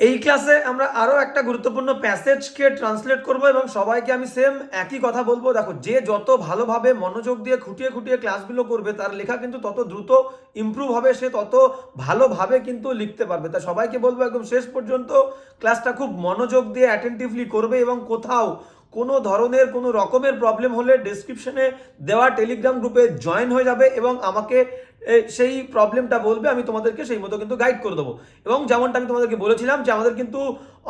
এই ক্লাসে আমরা আরও একটা গুরুত্বপূর্ণ প্যাসেজকে ট্রান্সলেট করব এবং সবাইকে আমি সেম একই কথা বলব। দেখো, যে যত ভালোভাবে মনোযোগ দিয়ে খুঁটিয়ে খুঁটিয়ে ক্লাসগুলো করবে, তার লেখা কিন্তু তত দ্রুত ইম্প্রুভ হবে, সে তত ভালোভাবে কিন্তু লিখতে পারবে। তা সবাইকে বলব, একদম শেষ পর্যন্ত ক্লাসটা খুব মনোযোগ দিয়ে অ্যাটেন্টিভলি করবে এবং কোথাও কোনো ধরনের কোনো রকমের প্রবলেম হলে ডিসক্রিপশনে দেওয়া টেলিগ্রাম গ্রুপে জয়েন হয়ে যাবে এবং আমাকে সেই প্রবলেমটা বলবে, আমি তোমাদেরকে সেই মতো কিন্তু গাইড করে দেবো। এবং যেমনটা আমি তোমাদেরকে বলেছিলাম যে আমাদের কিন্তু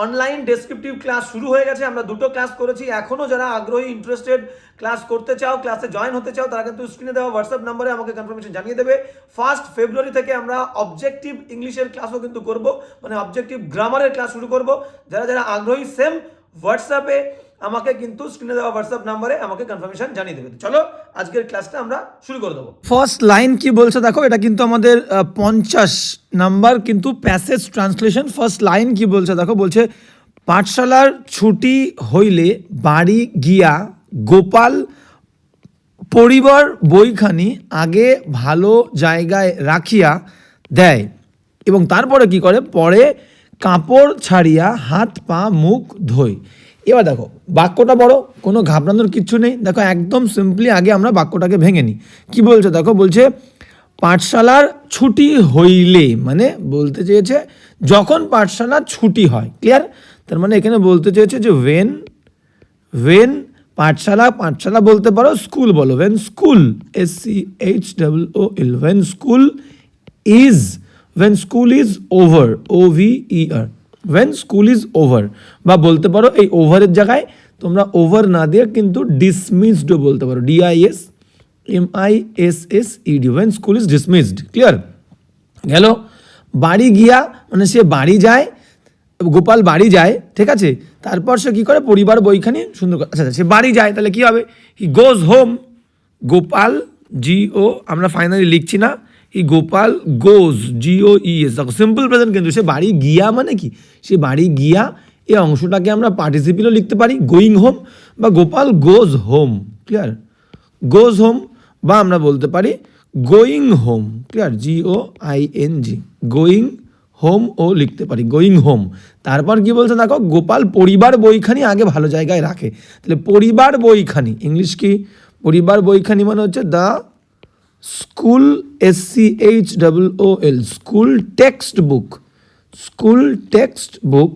অনলাইন ডেসক্রিপটিভ ক্লাস শুরু হয়ে গেছে, আমরা দুটো ক্লাস করেছি। এখনও যারা আগ্রহী ইন্টারেস্টেড ক্লাস করতে চাও ক্লাসে জয়েন হতে চাও, তারা কিন্তু স্ক্রিনে দেওয়া হোয়াটসঅ্যাপ নম্বরে আমাকে কনফার্মেশন জানিয়ে দেবে। ফার্স্ট ফেব্রুয়ারি থেকে আমরা অবজেক্টিভ ইংলিশের ক্লাসও কিন্তু করব মানে অবজেক্টিভ গ্রামারের ক্লাস শুরু করব। যারা যারা আগ্রহী সেম হোয়াটসঅ্যাপে আমাকে কিন্তু স্ক্রিনে দেওয়া হোয়াটসঅ্যাপ নাম্বারে আমাকে কনফার্মেশন জানিয়ে দেবে। চলো, আজকের ক্লাসটা আমরা শুরু করে দেবো। ফার্স্ট লাইন কি বলছে দেখো, এটা কিন্তু আমাদের পঞ্চাশ নাম্বার কিন্তু প্যাসেজ ট্রান্সলেশন ফার্স্ট লাইন কি বলছে দেখো, বলছে, পাঠশালার ছুটি হইলে বাড়ি গিয়া গোপাল পরিবার বইখানি আগে ভালো জায়গায় রাখিয়া দেয়। এবং তারপরে কি করে? পরে কাপড় ছাড়িয়া হাত পা মুখ ধোয়। এবার দেখো, বাক্যটা বড়, কোনো ঘাবড়ানোর কিচ্ছু নেই। দেখো, একদম সিম্পলি আগে আমরা বাক্যটাকে ভেঙে নিই। কী বলছে? দেখো, বলছে, পাঠশালার ছুটি হইলে মানে বলতে চেয়েছে, যখন পাঠশালা ছুটি হয়। ক্লিয়ার তার মানে এখানে বলতে চেয়েছে যে ওয়েন ওয়েন পাঠশালা পাঠশালা বলতে পারো স্কুল বলো। When school S C H double O L when school is when school is over O V E R when school is over বা বলতে পারো এই ওভারের জায়গায় তোমরা ওভার না দিয়ে কিন্তু ডিসমিসডও বলতে পারো D I S M I S S E D when school is dismissed clear গেল বাড়ি গিয়া মানে সে বাড়ি যায় গোপাল বাড়ি যায় ঠিক আছে? তারপর সে কী করে? পরিবার বইখানি সুন্দর করে আচ্ছা আচ্ছা, সে বাড়ি যায় তাহলে কী হবে? He goes home Gopal G ও আমরা ফাইনালি লিখছি না ই Gopal goes G O E S দেখো সিম্পল প্রেজেন্ট কিন্তু সে বাড়ি গিয়া মানে কি? সে বাড়ি গিয়া এই অংশটাকে আমরা পার্টিসিপিলও লিখতে পারি গোয়িং হোম বা Gopal goes home clear goes home বা আমরা বলতে পারি going home clear G O I N G going home ও লিখতে পারি গোয়িং হোম তারপর কি বলছে দেখো, গোপাল পরিবার বইখানি আগে ভালো জায়গায় রাখে। তাহলে পরিবার বইখানি ইংলিশ কি? পরিবার বইখানি মানে হচ্ছে the school S C H double O L school text book school text book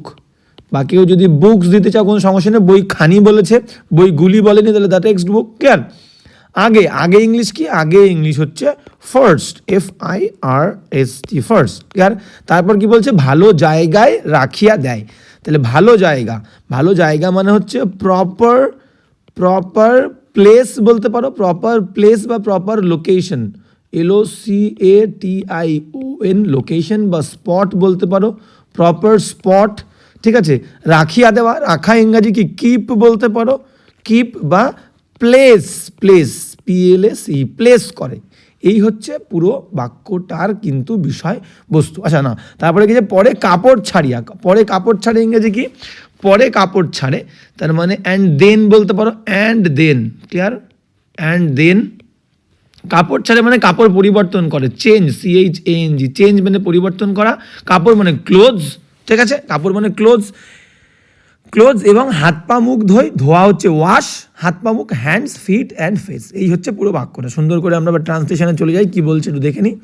বা কেউ যদি বুকস দিতে চাও, কোনো সমস্যা নেই, বই খানি বলেছে বইগুলি বলেনি, তাহলে দ্য টেক্সট বুক ক্লিয়ার আগে আগে ইংলিশ কি? আগে ইংলিশ হচ্ছে first F I R S T first clear তারপর কি বলছে? ভালো জায়গায় রাখিয়া দেয়। তাহলে ভালো জায়গা ভালো জায়গা মানে হচ্ছে প্রপার প্রপার প্লেস বলতে পারো প্রপার প্লেস বা proper location L O C A T I O N location বা স্পট বলতে পারো প্রপার স্পট ঠিক আছে? রাখিয়া দেওয়া, রাখা ইংরাজি কি কিপ বলতে পারো কিপ বা প্লেস প্লেস পিএলএস প্লেস করে। এই হচ্ছে পুরো বাক্যটার কিন্তু বিষয় বস্তু আচ্ছা না, তারপরে কি যে পরে কাপড় ছাড়িয়া, পরে কাপড় ছাড়ে ইংরেজি কি? পরে কাপড় ছাড়ে, তার মানে অ্যান্ড দেন বলতে পারো and then clear and then কাপড় ছাড়ে মানে কাপড় পরিবর্তন করে change C H N G change মানে পরিবর্তন করা, কাপড় মানে ক্লোজ ঠিক আছে? কাপড় মানে ক্লোজ ক্লোজ এবং হাত পা মুখ ধোয়, ধোয়া হচ্ছে ওয়াশ হাত পা মুখ হ্যান্ডস ফিট অ্যান্ড ফেস এই হচ্ছে পুরো বাক্যটা। সুন্দর করে আমরা ট্রান্সলেশনে চলে যাই, কি বলছে একটু দেখে নিই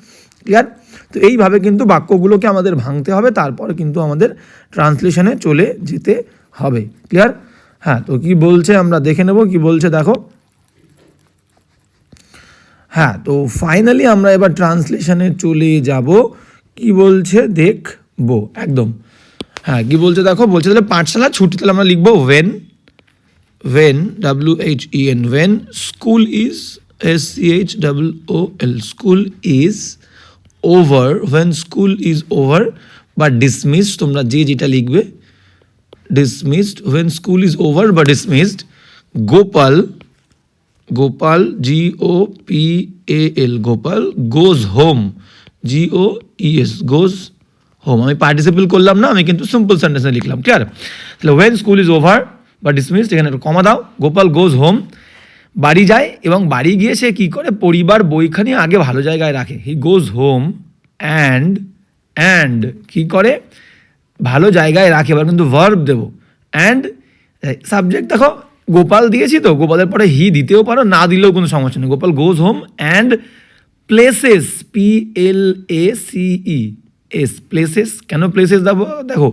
ক্লিয়ার তো এইভাবে কিন্তু বাক্যগুলোকে আমাদের ভাঙতে হবে, তারপর কিন্তু আমাদের ট্রান্সলেশনে চলে যেতে হবে। ক্লিয়ার হ্যাঁ তো কি বলছে আমরা দেখে নেব, কি বলছে দেখো। হ্যাঁ তো ফাইনালি আমরা এবার ট্রান্সলেশনে চলে যাব। কি বলছে? দেখব, একদম। হ্যাঁ কি বলছে দেখো? বলছে তাহলে পাঠশালা ছুটি, তাহলে আমরা লিখব when when W H E N when school is S C H W O L school is over when school is over বা ডিসমিস তোমরা যে যেটা লিখবে dismissed when school is over বা dismissed Gopal Gopal G O P A L Gopal goes home G O E S goes home আমি participle করলাম না আমি কিন্তু সিম্পল সেন্টেন্সে লিখলাম ক্লিয়ার তাহলে ওয়েন স্কুল ইজ ওভার বা ডিসমিস এখানে একটু কমা দাও গোপাল গোজ হোম বাড়ি যায় এবং বাড়ি গিয়ে সে কী করে? পরিবার বইখানি আগে ভালো জায়গায় রাখে। He goes home and and কী করে? ভালো জায়গায় রাখে। এবার কিন্তু ভার্ব দেবো। অ্যান্ড সাবজেক্ট দেখো, গোপাল দিয়েছি তো, গোপালের পরে হি দিতেও পারো, না দিলেও কোনো সমস্যা নেই। Gopal goes home and places P L A C E S places কেন প্লেসেস দেবো? দেখো,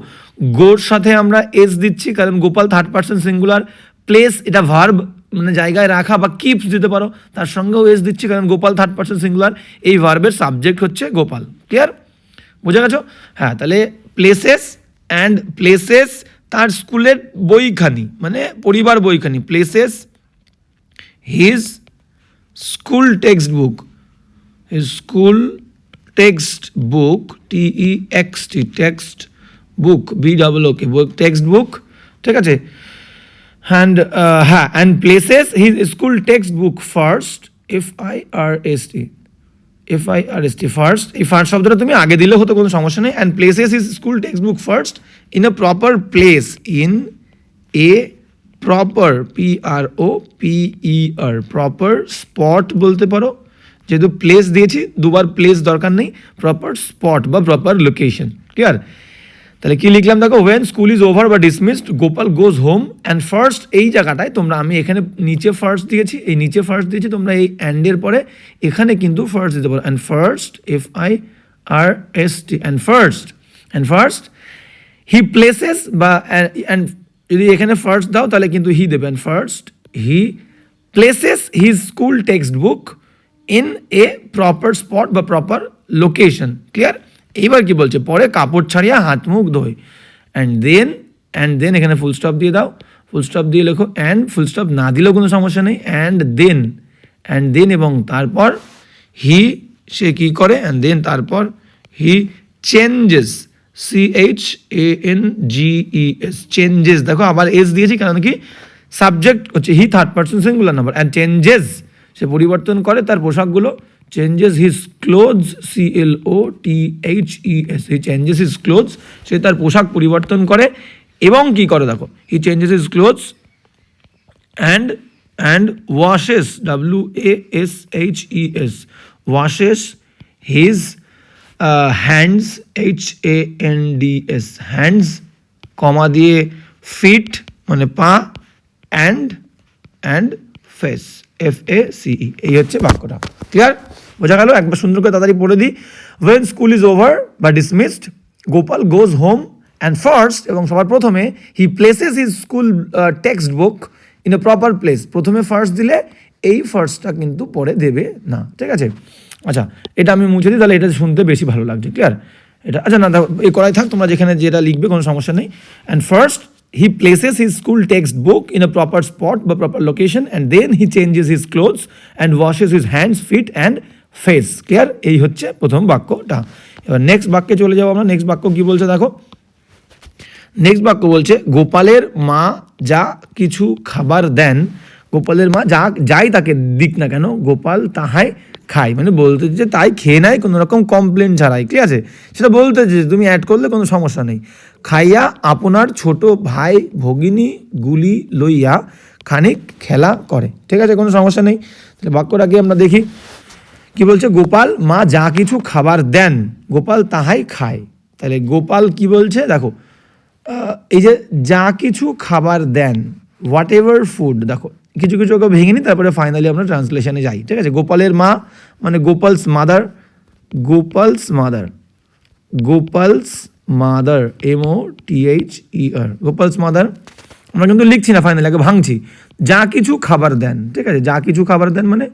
গোর সাথে আমরা এস দিচ্ছি, কারণ Gopal third person singular place এটা ভার্ব মানে জায়গায় রাখা বা কিপস দিতে পারো, তার সঙ্গেও এস দিচ্ছি, কারণ গোপাল থার্ড পার্সন সিঙ্গুলার এই ভার্বের সাবজেক্ট হচ্ছে গোপাল ক্লিয়ার বুঝে গেছো? হ্যাঁ তাহলে প্লেসেস অ্যান্ড প্লেসেস তার স্কুলের বইখানি মানে পরিবার বইখানি places his school text book school text book T E X T text book B double O K book text book ঠিক আছে? অ্যান্ড হ্যাঁ and places his school text book first F I R S T F I R S T first এই first শব্দটা তুমি আগে দিলে হতো, কোনো সমস্যা নেই। And places is school text book first in a proper place in a proper P R O P E R proper spot বলতে পারো। যেহেতু প্লেস দিয়েছি, দুবার প্লেস দরকার নেই প্রপার স্পট বা প্রপার লোকেশন ক্লিয়ার তাহলে কি লিখলাম দেখো ওয়েন স্কুল ইজ ওভার বা dismissed Gopal goes home and first এই জায়গাটায় তোমরা, আমি এখানে নিচে ফার্স্ট দিয়েছি, এই নিচে ফার্স্ট দিয়েছি, তোমরা এই অ্যান্ডের পরে এখানে কিন্তু ফার্স্ট দিতে পারো। And first F I R S T and first and first he places বা অ্যান্ড যদি এখানে ফার্স্ট দাও, তাহলে কিন্তু হি দেবেন first he places his school text book in a proper spot বা প্রপার লোকেশন ক্লিয়ার এইবার কি বলছে? পরে কাপড় ছাড়িয়া হাত মুখ ধোয়। অ্যান্ড দেন অ্যান্ড দেন এখানে ফুল স্টপ দিয়ে দাও। ফুল স্টপ দিয়ে লেখো অ্যান্ড ফুল স্টপ না দিলেও কোনো সমস্যা নেই। অ্যান্ড দেন অ্যান্ড দেন এবং তারপর হি সে কি করে? অ্যান্ড দেন তারপর he changes C H A N G E S changes দেখো আবার এস দিয়েছি কারণ কি? সাবজেক্ট হচ্ছে he third person singular number and changes সে পরিবর্তন করে তার পোশাকগুলো। Changes his clothes C L O T H E S he changes his clothes সে তার পোশাক পরিবর্তন করে এবং কি করে দেখো he changes his clothes and and washes w a s h e s washes his uh, hands h a n d s hands comma দিয়ে feet মানে পা and and face F A C E এই হচ্ছে বাক্যটা clear বোঝা গেল, একবার সুন্দর করে তাড়াতাড়ি পড়ে দিই। ওয়েন স্কুল ইজ ওভার বা dismissed Gopal goes home and first এবং সবার প্রথমে he places his school text book in a proper place প্রথমে ফার্স্ট দিলে এই ফার্স্টটা কিন্তু পরে দেবে না, ঠিক আছে? আচ্ছা এটা আমি মুছে দিই, তাহলে এটা শুনতে বেশি ভালো লাগছে ক্লিয়ার এটা আচ্ছা না এই করাই থাক, তোমরা যেখানে যেটা লিখবে কোনো সমস্যা নেই। And first he places his school text book in a proper spot বা proper location and then he changes his clothes and washes his hands feet and face clear এই হচ্ছে প্রথম বাক্যটা। এবার নেক্সট বাক্যে চলে যাব আমরা। নেক্সট বাক্য কি বলছে দেখো? নেক্সট বাক্য বলছে, গোপালের মা যা কিছু খাবার দেন, গোপালের মা যা, যাই তাকে দিক না কেন, গোপাল তাহাই খায়। মানে বলতে যে তাই খেয়ে নেয় কোনো রকম কমপ্লেন ছাড়াই, ঠিক আছে? সেটা বলতে যে তুমি অ্যাড করলে কোনো সমস্যা নেই। খাইয়া আপনার ছোট ভাই ভগিনী গুলি লইয়া খানিক খেলা করে, ঠিক আছে? কোনো সমস্যা নেই। তাহলে বাক্যটাকে আমরা দেখি? কি বলছে? গোপাল মা যা কিছু খাবার দেন, গোপাল তাহাই খায়। তাহলে গোপাল কি বলছে? দেখো এই যে যা কিছু খাবার দেন হোয়াট এভার ফুড দেখো, কিছু কিছু ওকে ভেঙে নিই, তারপরে ফাইনালি আমরা ট্রান্সলেশনে যাই, ঠিক আছে? গোপালের মা মানে Gopal's mother Gopal's mother Gopal's mother M O T H E R Gopal's mother, আমরা কিন্তু লিখছি না ফাইনালি আগে ভাঙছি। যা কিছু খাবার দেন, ঠিক আছে? যা কিছু খাবার দেন মানে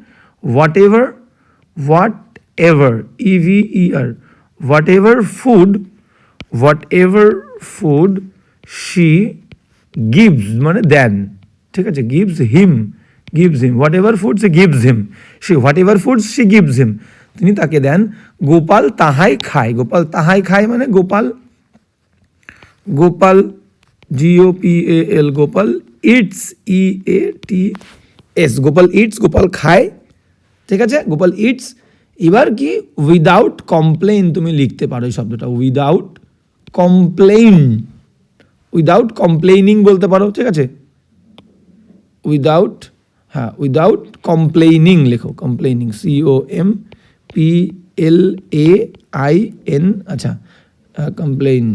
whatever whatever E V E R whatever food whatever food she gives মানে দেন, ঠিক আছে gives him gives him whatever food say gives him say whatever food she gives him তিনি তাকে দেন, গোপাল তাহাই খায়, গোপাল তাহাই খায় মানে Gopal Gopal G O P A L Gopal eats E A T S Gopal eats Gopal খায় ঠিক আছে? গোপাল ইটস এবার কি? উইদাউট কমপ্লেন তুমি লিখতে পারো এই শব্দটা। উইদাউট কমপ্লেইন উইদাউট কমপ্লেইনিং বলতে পারো, ঠিক আছে? উইদাউট হ্যাঁ উইদাউট কমপ্লেইনিং লেখো। Complaining C O M P L A I N আচ্ছা complain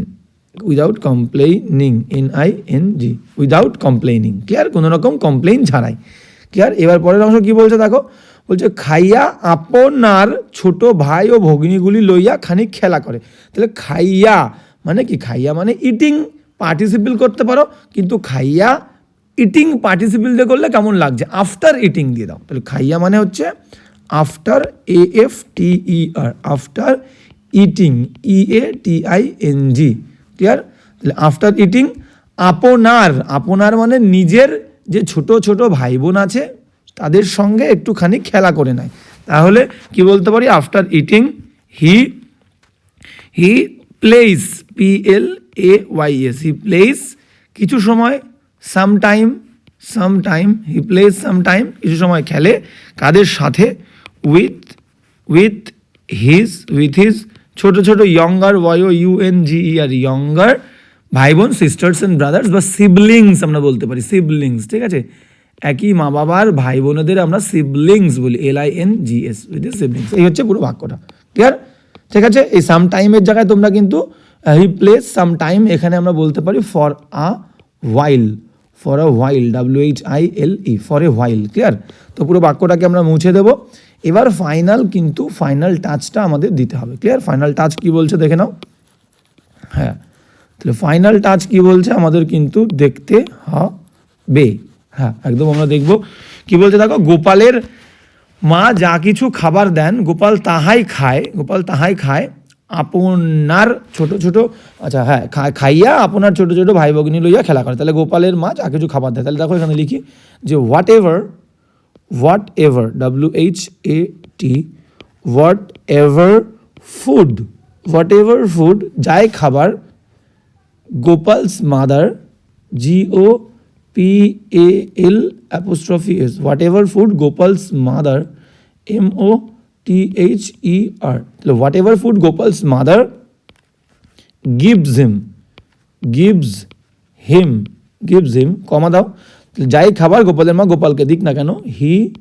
without complaining N I N G without complaining clear কোনো রকম কমপ্লেইন ছাড়াই। ক্লিয়ার এবার পরের অংশ কি বলছে দেখো? বলছে, খাইয়া আপনার ছোট ভাই ও ভগ্নীগুলি লইয়া খানিক খেলা করে। তাহলে খাইয়া মানে কি? খাইয়া মানে ইটিং পার্টিসিপেল করতে পারো, কিন্তু খাইয়া ইটিং পার্টিসিপেল দিয়ে করলে কেমন লাগছে? আফটার ইটিং দিয়ে দাও। তাহলে খাইয়া মানে হচ্ছে after A F T E R after eating E A T I N G clear তাহলে আফটার ইটিং আপনার আপনার মানে নিজের যে ছোট ছোট ভাই বোন আছে তাদের সঙ্গে একটুখানি খেলা করে নেয়। তাহলে কি বলতে পারি? After eating he he plays P L A Y S he plays কিছু সময় some time some time he plays some time কিছু সময় খেলে কাদের সাথে? With with his with his ছোট ছোট younger Y O U N G E R younger ভাই বোন সিস্টার্স অ্যান্ড ব্রাদার্স বা সিবলিংস আমরা বলতে পারি সিবলিংস ঠিক আছে? একই মা বাবার ভাই বোনেদের আমরা সিবলিংস বলি L I N G S siblings এই হচ্ছে পুরো বাক্যটা। ক্লিয়ার ঠিক আছে? এই সাম টাইমের জায়গায় তোমরা কিন্তু হি প্লেস সাম টাইম এখানে আমরা বলতে পারি for a while for a while W H I L E for a while clear তো পুরো বাক্যটাকে আমরা মুছে দেবো। এবার ফাইনাল কিন্তু ফাইনাল টাচটা আমাদের দিতে হবে ক্লিয়ার ফাইনাল টাচ কি বলছে দেখে নাও। হ্যাঁ তাহলে ফাইনাল টাচ কি বলছে আমাদের কিন্তু দেখতে হবে। হ্যাঁ একদম আমরা দেখব। কি বলছে দেখো, গোপালের মা যা কিছু খাবার দেন, গোপাল তাহাই খায়, গোপাল তাহাই খায়। আপনার ছোট ছোট আচ্ছা হ্যাঁ খাইয়া আপনার ছোট ছোট ভাই ভগ্নী লইয়া খেলা করে। তাহলে গোপালের মা যা কিছু খাবার দেয়, তাহলে দেখো এখানে লিখি যে whatever whatever W H A T whatever food whatever food যাই খাবার, Gopal's mother G P A L apostrophe S whatever food Gopal's mother M O T H E R whatever food Gopal's mother gives him gives him gives him comma দাও যাই খাবার গোপালের মা গোপালকে দিক না কেন he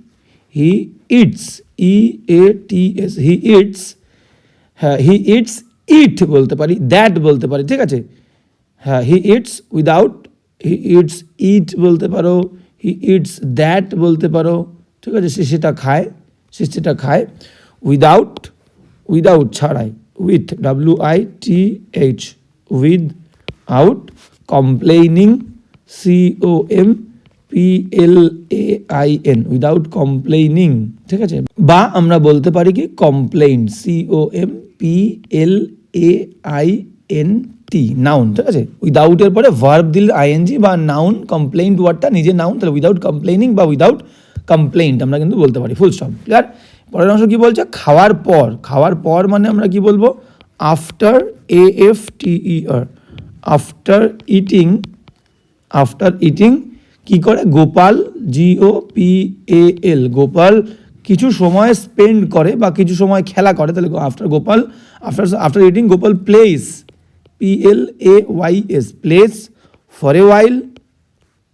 he eats E A T S he eats হ্যাঁ হি ইটস ইট বলতে পারি দ্যাট বলতে পারি, ঠিক আছে? হ্যাঁ he eats without he eats eat বলতে পারো হি ইটস দ্যাট বলতে পারো, ঠিক আছে, সে সেটা খায়, সে সেটা খায় উইদাউট উইদাউট ছাড়াই with W I T H without complaining C O M P L A I N without complaining ঠিক আছে? বা আমরা বলতে পারি কি complain C O M P L A I N T noun ঠিক আছে? উইদাউটের পরে ভার্ব দিল আইএনজি বা নাউন কমপ্লেইন্ট ওয়ার্ডটা নিজে নাউন তাহলে উইদাউট কমপ্লেইনিং বা উইদাউট কমপ্লেইন্ট আমরা কিন্তু বলতে পারি ফুল স্টপ ক্লিয়ার পরের অংশ কী বলছে? খাওয়ার পর খাওয়ার পর মানে আমরা কি বলব? After A F T E R after eating after eating কি করে? Gopal G O P A L Gopal কিছু সময় স্পেন্ড করে বা কিছু সময় খেলা করে, তাহলে after Gopal after after eating Gopal plays P L A Y S plays for a while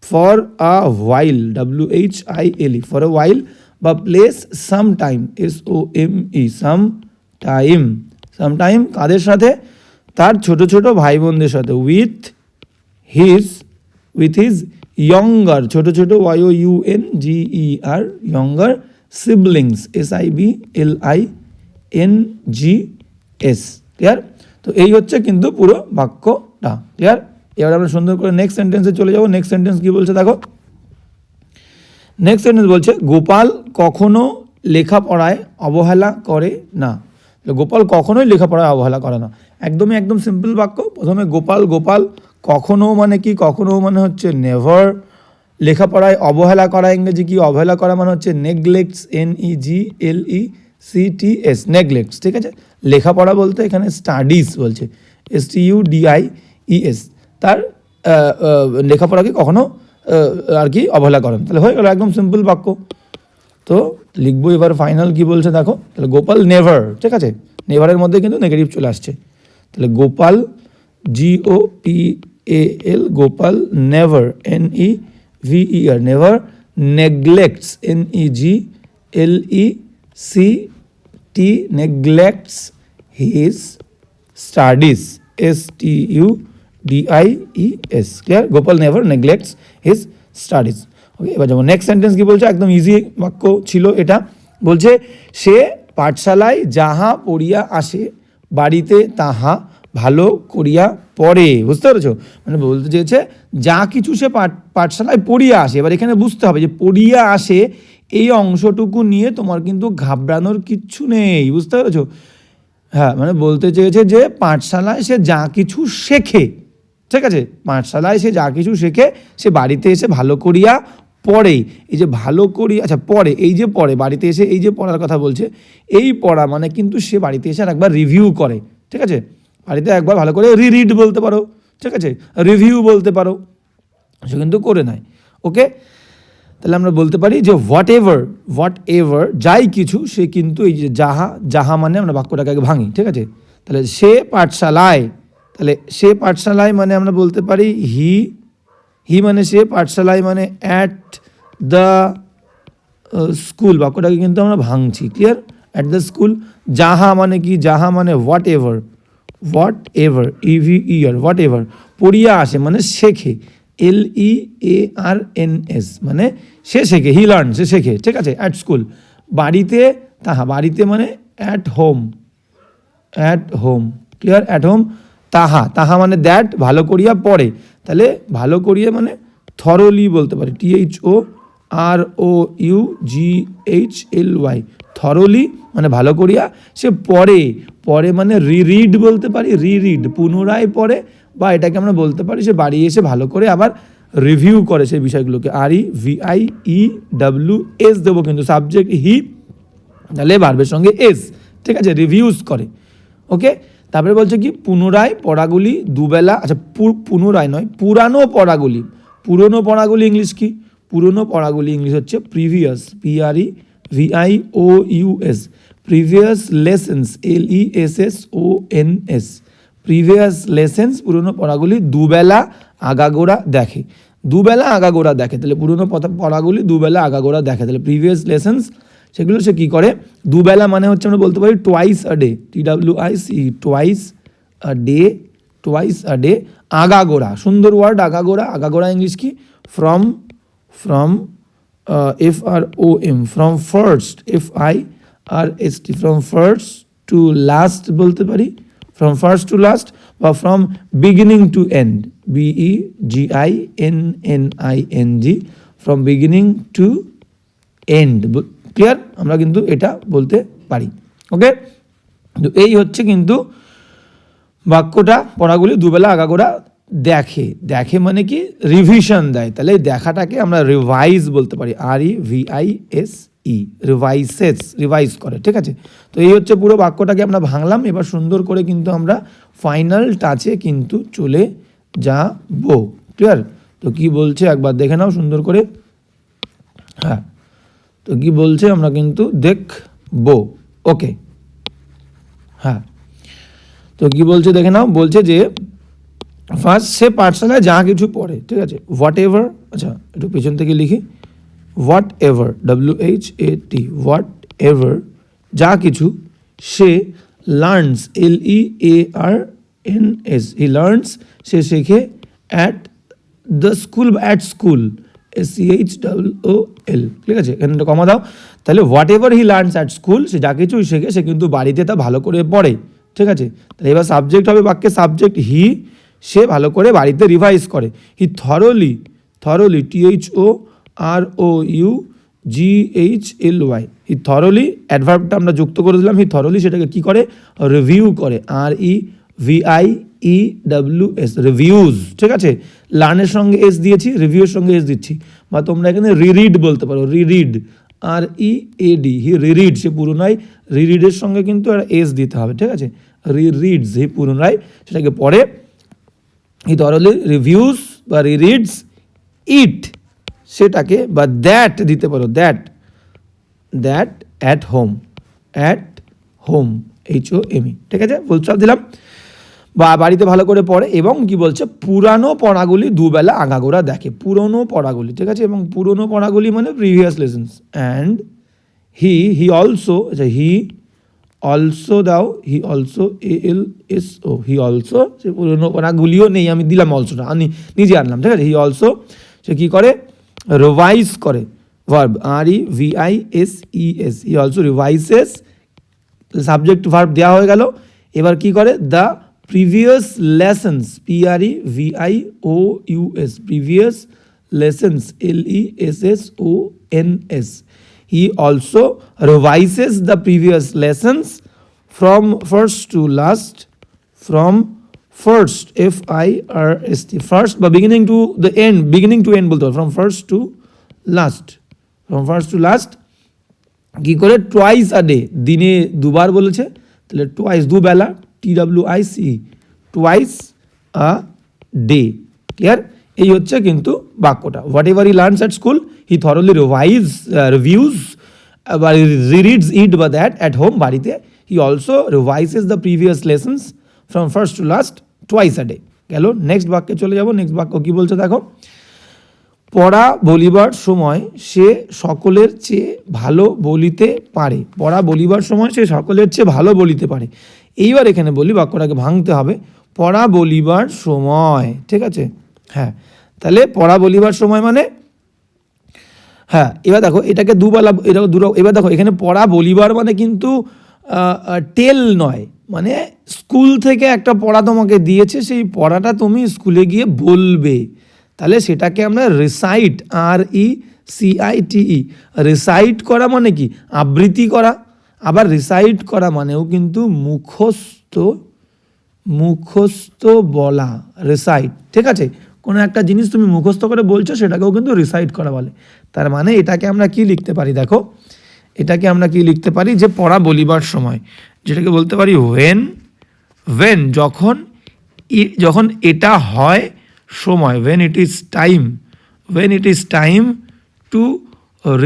for a while W H I L E for a while বা plays some time S O M E some time some time কাদের সাথে? তার ছোট ছোট ভাই বোনদের সাথে with his with his younger ছোট ছোট Y O U N G E R younger siblings S I B L I N G S clear তো এই হচ্ছে কিন্তু পুরো বাক্যটা। ক্লিয়ার এবার আমরা সুন্দর করে নেক্সট সেন্টেন্সে চলে যাব। নেক্সট সেন্টেন্স কি বলছে দেখো? নেক্সট সেন্টেন্স বলছে, গোপাল কখনো লেখাপড়ায় অবহেলা করে না। গোপাল কখনোই লেখাপড়ায় অবহেলা করে না। একদমই একদম সিম্পল বাক্য। প্রথমে গোপাল গোপাল কখনো মানে কি? কখনো মানে হচ্ছে নেভার লেখাপড়ায় অবহেলা করা ইংরেজি কি? অবহেলা করা মানে হচ্ছে neglects N E G L E C T S neglects ঠিক আছে? লেখাপড়া বলতে এখানে স্টাডিজ বলছে S T U D I E S তার লেখাপড়াকে কখনো আর কি অবহেলা করেন। তাহলে হয়ে গেল একদম সিম্পল বাক্য। তো লিখব এবার ফাইনাল কি বলছে দেখো, তাহলে গোপাল নেভার, ঠিক আছে? নেভারের মধ্যে কিন্তু নেগেটিভ চলে আসছে। তাহলে Gopal G O P A L Gopal never N E V E R never neglects N E G L E C T neglects his studies S T U D I E S clear Gopal never neglects his studies okay এবার যেমন next sentence কি বলছে? একদম easy বাক্য ছিল এটা। বলছে, সে পাঠশালায় যাহা পড়িয়া আসে, বাড়িতে তাহা ভালো করিয়া পড়ে। বুঝতে পেরেছ? মানে বলতে চেয়েছে, যা কিছু সে পাঠ, পাঠশালায় পড়িয়া আসে। এবার এখানে বুঝতে হবে যে, পড়িয়া আসে, এই অংশটুকু নিয়ে তোমার কিন্তু ঘাবড়ানোর কিচ্ছু নেই। বুঝতে পেরেছ? হ্যাঁ মানে বলতে চেয়েছে যে পাঠশালায় সে যা কিছু শেখে, ঠিক আছে? পাঠশালায় সে যা কিছু শেখে, সে বাড়িতে এসে ভালো করিয়া পড়ে। এই যে ভালো করি আচ্ছা পড়ে, এই যে পড়ে, বাড়িতে এসে এই যে পড়ার কথা বলছে, এই পড়া মানে কিন্তু সে বাড়িতে এসে একবার রিভিউ করে, ঠিক আছে? বাড়িতে একবার ভালো করে রিরিড বলতে পারো, ঠিক আছে? রিভিউ বলতে পারো, সে কিন্তু করে নেয় ওকে তাহলে আমরা বলতে পারি যে হোয়াট এভার হোয়াট এভার যাই কিছু, সে কিন্তু এই যে যাহা যাহা মানে আমরা বাক্যটাকে আগে ভাঙি, ঠিক আছে? তাহলে সে পাঠশালায়, তাহলে সে পাঠশালায় মানে আমরা বলতে পারি হি হি মানে সে পাঠশালায় মানে অ্যাট দ্য স্কুল বাক্যটাকে কিন্তু আমরা ভাঙছি ক্লিয়ার অ্যাট দ্য স্কুল যাহা মানে কি, যাহা মানে whatever whatever E V E R whatever পড়িয়া আসে মানে শেখে। এল E A R N S মানে সে শেখে হি লার্ন সে শেখে, ঠিক আছে? অ্যাট স্কুল বাড়িতে, তাহা, বাড়িতে মানে at home at home clear at home তাহা তাহা মানে দ্যাট ভালো করিয়া পড়ে। তাহলে ভালো করিয়া মানে থরলি বলতে পারি। T H O R O U G H L Y thoroughly মানে ভালো করিয়া সে পড়ে। পড়ে মানে রিরিড বলতে পারি রিরিড পুনরায় পড়ে বা এটাকে আমরা বলতে পারি সে বাড়ি এসে ভালো করে আবার রিভিউ করে সেই বিষয়গুলোকে। R E V I E W S দেবো কিন্তু সাবজেক্ট হি তাহলে ভার্বের সঙ্গে এস ঠিক আছে? রিভিউজ করে ওকে তারপরে বলছে কি, পুনরায় পড়াগুলি দুবেলা আচ্ছা পুনরায় নয়, পুরানো পড়াগুলি। পুরনো পড়াগুলি ইংলিশ কি? পুরনো পড়াগুলি ইংলিশ হচ্ছে previous P R E V I O U S previous lessons L E S S O N S previous lessons পুরনো পড়াগুলি দুবেলা আগাগোড়া দেখে। দুবেলা আগাগোড়া দেখে। তাহলে পুরনো পড়াগুলি দুবেলা আগাগোড়া দেখে। তাহলে প্রিভিয়াস লেসেন্স সেগুলো সে কী করে? দুবেলা মানে হচ্ছে আমরা বলতে পারি twice a day T W I C twice a day twice a day আগাগোড়া। সুন্দর ওয়ার্ড আগাগোড়া। আগাগোড়া ইংলিশ কি? From from F R O M from first F I R S T from first to last বলতে পারি। From first to last বা from beginning to end B E G I N N I N G from beginning to end clear আমরা কিন্তু এটা বলতে পারি। ওকে তো এই হচ্ছে কিন্তু বাক্যটা, পড়াগুলি দুবেলা আগাগোড়া দেখে। দেখে মানে কি? রিভিশন দেয়। তাহলে দেখাটাকে আমরা রিভাইজ বলতে পারি। R E V I S E revises revise করে, ঠিক আছে? তো এই হচ্ছে পুরো বাক্যটাকে আমরা ভাঙলাম, এবার সুন্দর করে কিন্তু আমরা ফাইনাল টাচে কিন্তু চলে যাব ক্লিয়ার তো কি বলছে? একবার দেখে নাও সুন্দর করে। হ্যাঁ তো কি বলছে? আমরা কিন্তু দেখব ওকে হ্যাঁ তো কি বলছে? দেখে নাও, বলছে যে ফার্স্ট সে পাঠশালায় যা কিছু পড়ে, ঠিক আছে? হোয়াট এভার আচ্ছা একটু পেছন থেকে লিখি। Whatever W H A T whatever যা কিছু সে learns L E A R N S he learns সে শেখে অ্যাট দ্য স্কুল বা at school S C H double O L ঠিক আছে? এখানে একটা কমা দাও। তাহলে whatever he learns at school সে যা কিছুই শেখে, সে কিন্তু বাড়িতে তা ভালো করে পড়ে, ঠিক আছে? তাহলে এবার সাবজেক্ট হবে বাক্যে সাবজেক্ট হি সে ভালো করে বাড়িতে রিভাইজ করে। He thoroughly thoroughly T H O R O U G H L Y he thoroughly অ্যাডভার্বটা আমরা যুক্ত করে দিলাম। হি থরলি সেটাকে কি করে? রিভিউ করে। R E V I E W S reviews ঠিক আছে? লার্নের সঙ্গে এস দিয়েছি রিভিউর সঙ্গে এস দিচ্ছি। বা তোমরা এখানে রিরিড বলতে পারো। রিরিড আর ই এ ডি হি রিরিড সে পুরোনায় রিরিডের সঙ্গে কিন্তু একটা এস দিতে হবে। ঠিক আছে? রিরিডস হি পুনরায় সেটাকে পড়ে হি থরলি রিভিউস বা রিরিডস ইট সেটাকে বা দ্যাট দিতে পারো that that at home at home H O M E ঠিক আছে? ফুল স্টপ দিলাম। বা বাড়িতে ভালো করে পড়ে এবং কি বলছে? পুরানো পড়াগুলি দুবেলা আগাগোড়া দেখে, পুরনো পড়াগুলি, ঠিক আছে? এবং পুরনো পড়াগুলি মানে previous lessons and he he also আচ্ছা হি অলসো দাও he also A L S O he also সে পুরনো ওনাগুলিও নেই, আমি দিলাম অলসোটা আমি নিজে আনলাম, ঠিক আছে? হি অলসো সে কী করে? রিভাইজ করে verb R E V I S E S he also revises subject verb দেওয়া হয়ে গেল এবার কি করে the previous lessons P R E V I O U S previous lessons L E S S O N S he also revises the previous lessons from first to last from first F I R S T first বা beginning to the end beginning to end বলতে হবে from first to last from first to last কি করে? Twice a day দিনে দুবার বলেছে, তাহলে twice দুবেলা T W I C twice a day clear এই হচ্ছে কিন্তু বাক্যটা। Whatever he learns at school he thoroughly revise reviews বা ইট বা দ্যাট অ্যাট হোম বাড়িতে he also revises the previous lessons from first to last twice a day গেল next বাক্যে চলে যাব নেক্সট বাক্য কি বলছে দেখো? পড়া বলিবার সময় সে সকলের চেয়ে ভালো বলিতে পারে। পড়া বলিবার সময় সে সকলের চেয়ে ভালো বলিতে পারে। এইবার এখানে বলি, বাক্যটাকে ভাঙতে হবে। পড়া বলিবার সময়, ঠিক আছে? হ্যাঁ তাহলে পড়া বলিবার সময় মানে? হ্যাঁ এবার দেখো, এটাকে দুবেলা এটা দু এবার দেখো, এখানে পড়া বলিবার মানে কিন্তু টেল নয়। মানে স্কুল থেকে একটা পড়া তোমাকে দিয়েছে, সেই পড়াটা তুমি স্কুলে গিয়ে বলবে। তাহলে সেটাকে আমরা রিসাইট আর ই সিআইটিই রিসাইট করা মানে কি? আবৃত্তি করা। আবার রিসাইট করা মানেও কিন্তু মুখস্থ মুখস্থ বলা। রিসাইট ঠিক আছে? কোনো একটা জিনিস তুমি মুখস্থ করে বলছো, সেটাকেও কিন্তু রিসাইট করা বলে। তার মানে এটাকে আমরা কি লিখতে পারি? দেখো এটাকে আমরা কি লিখতে পারি? যে পড়া বলিবার সময়। যেটাকে বলতে পারি ওয়েন ওয়েন যখন যখন এটা হয় সময়। When it is time when it is time to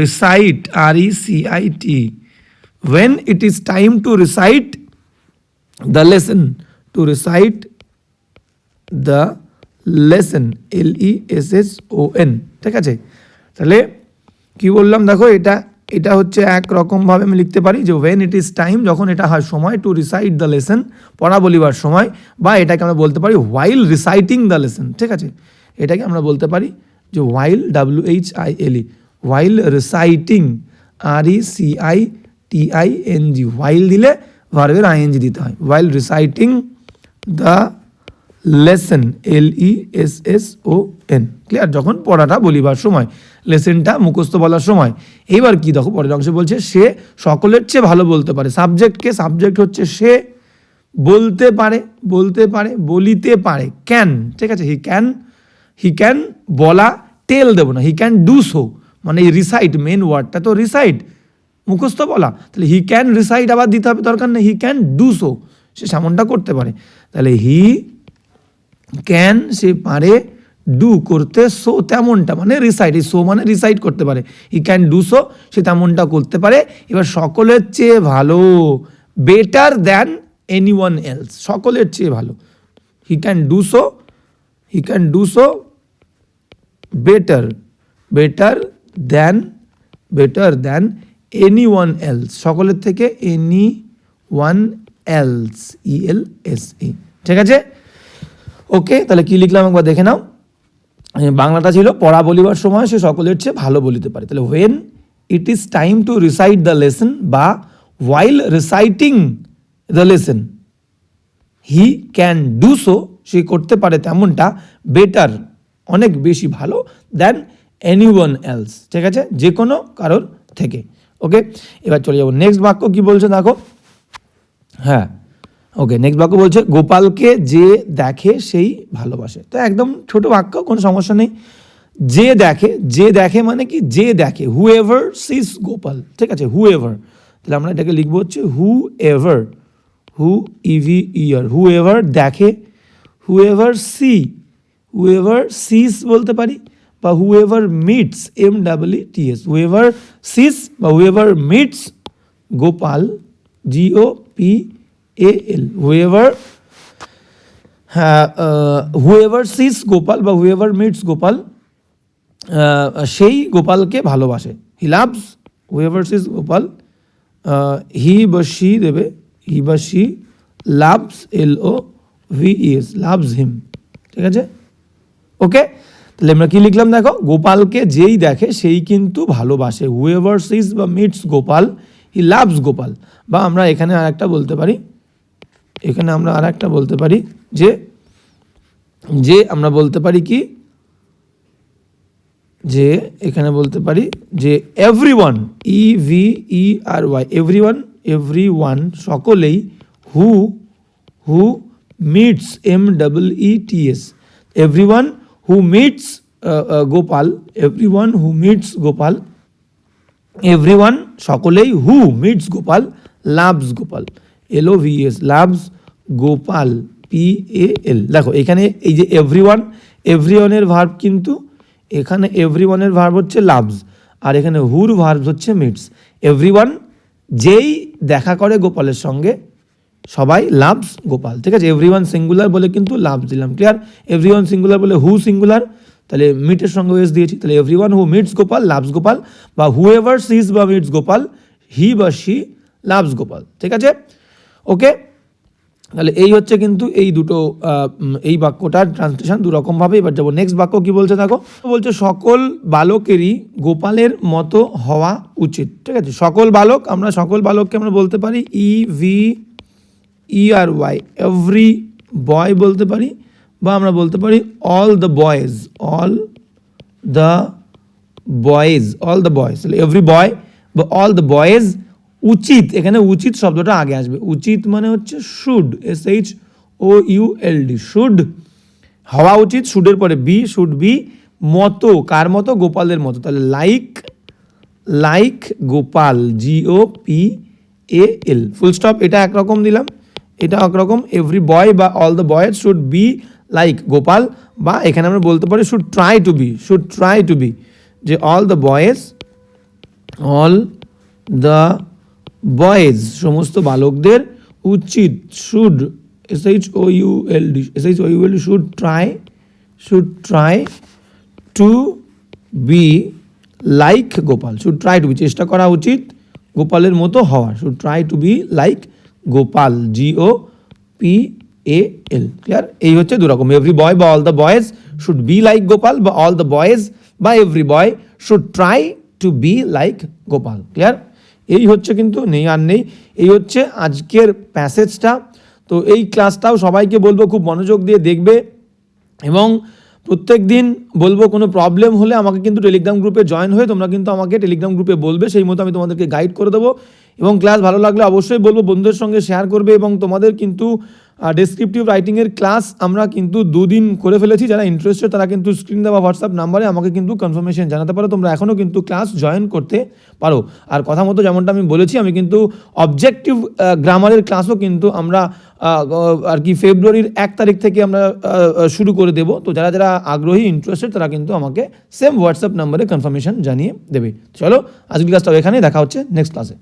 recite R E C I T when it is time to recite the lesson to recite the lesson L E S S O N ঠিক আছে? তাহলে কি বললাম? দেখো, এটা এটা হচ্ছে এক রকমভাবে আমি লিখতে পারি যে ওয়েন ইট ইজ টাইম যখন এটা হয় সময় টু রিসাইট দ্য লেসন পড়া বলিবার সময়, বা এটাকে আমরা বলতে পারি হোয়াইল রিসাইটিং দ্য লেসন ঠিক আছে? এটাকে আমরা বলতে পারি যে while W H I L E while reciting R E C I T I N G while দিলে ভার্বের আইএনজি দিতে হয়। While reciting the lesson L E S S O N clear যখন পড়াটা বলিবার সময়, লেসেনটা মুখস্থ বলার সময়, এইবার কি দেখো, পরের অংশে বলছে, সে সকলের চেয়ে ভালো বলতে পারে। সাবজেক্টকে, সাবজেক্ট হচ্ছে সে বলতে পারে বলতে পারে, বলিতে পারে। ক্যান, ঠিক আছে? হি ক্যান হি ক্যান বলা, টেল দেবো না। He can do so. মানে এই রিসাইট, মেন ওয়ার্ডটা তো রিসাইট, মুখস্থ বলা। তাহলে হি ক্যান রিসাইট আবার দিতে হবে, দরকার নেই। He can do so. সে সেমনটা করতে পারে। তাহলে হি ক্যান সে পারে ডু করতে সো তেমনটা মানে রিসাইট এই সো মানে রিসাইট করতে পারে। ই ক্যান ডু সো সে তেমনটা করতে পারে। এবার সকলের চেয়ে ভালো better than anyone else সকলের চেয়ে ভালো। He can do so he can do so better better than better than anyone else সকলের থেকে anyone else E L S E ঠিক আছে? ওকে, তাহলে কি লিখলাম একবার দেখে নাও। বাংলাটা ছিল, পড়া বলিবার সময় সে সকলের চেয়ে ভালো বলিতে পারে। তাহলে when it is time to recite the lesson বা while reciting the lesson he can do so সে করতে পারে তেমনটা বেটার অনেক বেশি ভালো দ্যান এনি ওয়ান এলস ঠিক আছে? যে কোনো কারোর থেকে। ওকে? এবার চলে যাব। নেক্সট বাক্য কি বলছে দেখো? হ্যাঁ। ওকে নেক্সট বাক্য বলছে, গোপালকে যে দেখে সেই ভালোবাসে। তো একদম ছোট বাক্য, কোনো সমস্যা নেই। যে দেখে যে দেখে মানে কি? যে দেখে হু এভার সিস গোপাল। ঠিক আছে হু এভার তাহলে আমরা এটাকে লিখব হচ্ছে whoever who EV year whoever দেখে whoever see whoever sees বলতে পারি, বা whoever meets M double T S whoever sees বা whoever meets Gopal G O P A L whoever হ্যাঁ হুয়েভার সিস গোপাল বা whoever meets Gopal সেই গোপালকে ভালোবাসে। He loves whoever sees Gopal he বা শি দেবে। হি বা she loves L O V S loves him ঠিক আছে? ওকে তাহলে আমরা কি লিখলাম দেখো? গোপালকে যেই দেখে, সেই কিন্তু ভালোবাসে। হুয়েভার সিজ বা meets Gopal he loves Gopal বা আমরা এখানে আর একটা বলতে পারি। এখানে আমরা আর একটা বলতে পারি যে যে আমরা বলতে পারি কি? যে এখানে বলতে পারি যে everyone E V E R Y everyone everyone সকলেই who who meets M double E T S everyone who meets Gopal everyone who meets Gopal everyone সকলেই who meets Gopal loves Gopal. L O V S loves Gopal P A L দেখো, এখানে এই যে everyone এভরিওয়ানের verb কিন্তু এখানে এভরিওয়ানের verb হচ্ছে loves আর এখানে হুর ভার্ব হচ্ছে মিটস এভরিওয়ান যেই দেখা করে গোপালের সঙ্গে, সবাই লাভস গোপাল। ঠিক আছে? এভরিওয়ান সিঙ্গুলার বলে কিন্তু লাভ দিলাম ক্লিয়ার এভরিওয়ান সিঙ্গুলার বলে হু সিঙ্গুলার তাহলে মিটের সঙ্গে এস দিয়েছি। তাহলে everyone who meets Gopal loves Gopal, বা হু এভার সিজ বা মিটস গোপাল হি বা শি লাভস গোপাল। ঠিক আছে? ওকে তাহলে এই হচ্ছে কিন্তু এই দুটো এই বাক্যটার ট্রান্সলেশন দু রকমভাবে এবার যাব নেক্সট বাক্য কি বলছে দেখো? বলছে, সকল বালকেরই গোপালের মতো হওয়া উচিত। ঠিক আছে? সকল বালক, আমরা সকল বালককে আমরা বলতে পারি E V E R Y every boy বলতে পারি, বা আমরা বলতে পারি all the boys all the boys all the boys তাহলে এভরি বয় বা অল দ্য বয়েজ উচিত, এখানে উচিত শব্দটা আগে আসবে। উচিত মানে হচ্ছে should S H O U L D should হওয়া উচিত শুডের পরে বি শুড বি মতো, কার মতো? গোপালের মতো। তাহলে like like Gopal G O P A L full stop এটা একরকম দিলাম। এটা একরকম এভরি বয় বা all the boys should be like Gopal বা এখানে আমরা বলতে পারি should try to be should try to be যে all the boys all the boys সমস্ত বালকদের উচিত should S H O U L D S H O U L D should try should try to be like Gopal should try to be চেষ্টা করা উচিত গোপালের মতো হওয়ার should try to be like Gopal G O P A L clear এই হচ্ছে দু রকম এভরি বয় বা all the boys should be like Gopal বা অল দ্য বয়েজ বা every boy should try to be like Gopal clear এই হচ্ছে কিন্তু নেই আর নেই। এই হচ্ছে আজকের প্যাসেজটা তো এই ক্লাসটাও সবাইকে বলব খুব মনোযোগ দিয়ে দেখবে এবং প্রত্যেক দিন বলব কোনো প্রবলেম হলে আমাকে কিন্তু টেলিগ্রাম গ্রুপে জয়েন হয়ে তোমরা কিন্তু আমাকে টেলিগ্রাম গ্রুপে বলবে, সেই মতো আমি তোমাদেরকে গাইড করে দেবো। এবং ক্লাস ভালো লাগলে অবশ্যই বলব, বন্ধুদের সঙ্গে শেয়ার করবে এবং তোমাদের কিন্তু ডেসক্রিপটিভ রাইটিংয়ের ক্লাস আমরা কিন্তু দুদিন করে ফেলেছি। যারা ইন্টারেস্টেড তারা কিন্তু স্ক্রিন দেওয়া হোয়াটসঅ্যাপ নাম্বারে আমাকে কিন্তু কনফার্মেশন জানাতে পারো। তোমরা এখনও কিন্তু ক্লাস জয়েন করতে পারো। আর কথা মতো যেমনটা আমি বলেছি, আমি কিন্তু অবজেক্টিভ গ্রামারের ক্লাসও কিন্তু আমরা আর কি ফেব্রুয়ারির এক তারিখ থেকে আমরা শুরু করে দেবো। তো যারা যারা আগ্রহী ইন্টারেস্টেড তারা কিন্তু আমাকে সেম হোয়াটসঅ্যাপ নাম্বারে কনফার্মেশন জানিয়ে দেবে। চলো, আজকের ক্লাসটা এখানেই, দেখা হচ্ছে নেক্সট ক্লাসে